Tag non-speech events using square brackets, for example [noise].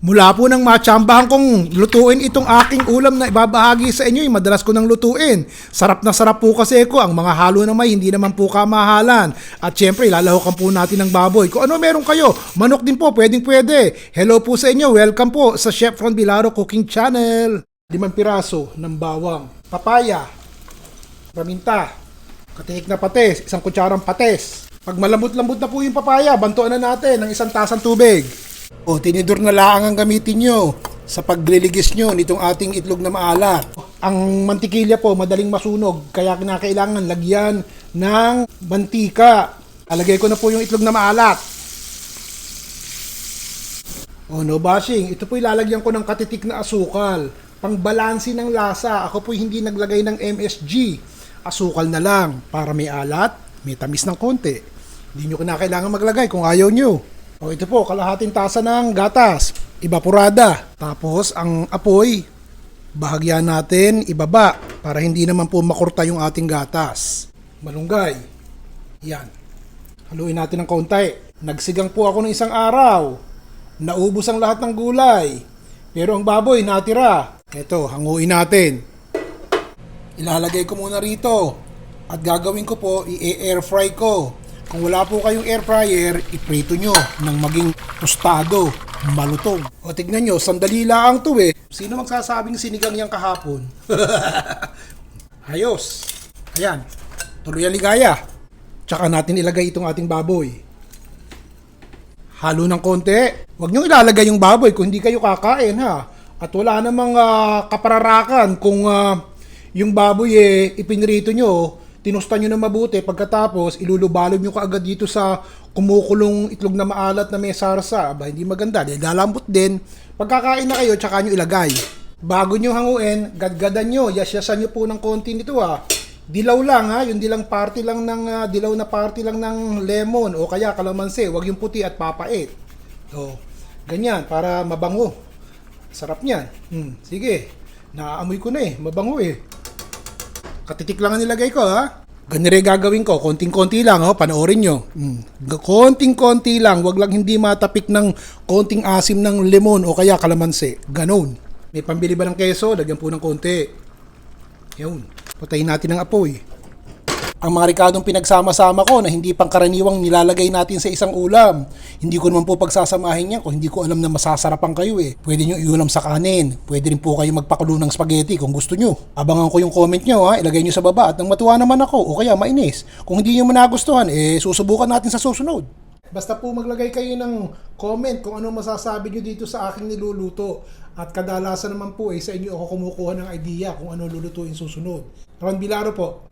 Mula po nang matsambahan kong lutuin itong aking ulam na ibabahagi sa inyo, yung madalas ko nang lutuin. Sarap na sarap po kasi ko, ang mga halo na may hindi naman po kamahalan. At syempre, lalahokan po natin ng baboy. Kung ano meron kayo, manok din po, pwedeng pwede. Hello po sa inyo, welcome po sa Chef Ron Bilaro Cooking Channel. Limang piraso ng bawang, papaya, paminta, katinik na pates, isang kutsarang pates. Pag malambot-lambot na po yung papaya, bantuan na natin ng isang tasang tubig. O, tinidor na laang ang gamitin nyo sa pagliligis nyo nitong ating itlog na maalat. Ang mantikilya po, madaling masunog, kaya kinakailangan lagyan ng mantika. Alagay ko na po yung itlog na maalat. Oh, no bashing. Ito po ilalagyan ko ng katitik na asukal. Pangbalansi ng lasa. Ako po hindi naglagay ng MSG. Asukal na lang para may alat, may tamis ng konti. Hindi nyo kinakailangan maglagay kung ayaw nyo. O ito po, kalahating tasa ng gatas. Evaporada. Tapos ang apoy, bahagyan natin ibaba para hindi naman po makurta yung ating gatas. Malunggay. Yan. Haluin natin ng konti. Nagsigang po ako ng isang araw. Naubos ang lahat ng gulay. Pero ang baboy natira. Ito, hanguin natin. Ilalagay ko muna rito. At gagawin ko po, i-air fry ko. Kung wala po kayong air fryer, iprito nyo ng maging tostado, malutong. O tignan nyo, sandali lang to eh. Sino magsasabing sinigang yan kahapon? [laughs] Ayos. Ayan. Tuloy ang ligaya. Tsaka natin ilagay itong ating baboy. Halo ng konti. Huwag nyo ilalagay yung baboy kung hindi kayo kakain ha. At wala namang ah, kapararakan kung ah, yung baboy eh, ipinrito nyo, tinusta nyo na mabuti, pagkatapos ilulubalog nyo kaagad dito sa kumukulong itlog na maalat na may sarsa. Aba, hindi maganda. Dahil lalambot din. Pagkakain na kayo, tsaka nyo ilagay. Bago nyo hanguin, gadgadan nyo, yasyasan nyo po ng konti nito ha. Dilaw lang ha, yung dilang party lang ng ah, dilaw na party lang ng lemon o kaya kalamansi, wag yung puti at papait. O, ganyan para mabango. Sarap niyan. Hmm, sige. Naaamoy ko na eh, mabango eh. Katitik lang ang nilagay ko ha. Ganun rin gagawin ko, konting-konti lang, oh, panoorin nyo. Hmm. Konting-konti lang, wag lang hindi matapik ng konting asim ng lemon o kaya kalamansi. Ganon. May pambili ba ng keso? Lagyan po ng konti. Yun. Patayin natin ang apoy. Ang mga rikadong pinagsama-sama ko na hindi pangkaraniwang nilalagay natin sa isang ulam. Hindi ko naman po pagsasamahin yan kung hindi ko alam na masasarapan kayo eh. Pwede nyo iulam sa kanin. Pwede rin po kayo magpakulo ng spaghetti kung gusto nyo. Abangan ko yung comment nyo ha. Ilagay nyo sa baba at nang matuwa naman ako o kaya mainis. Kung hindi nyo managustuhan, eh susubukan natin sa susunod. Basta po maglagay kayo ng comment kung ano masasabi nyo dito sa aking niluluto. At kadalasan naman po eh sa inyo ako kumukuha ng idea kung ano lulutuin susunod. Ron Bilaro po,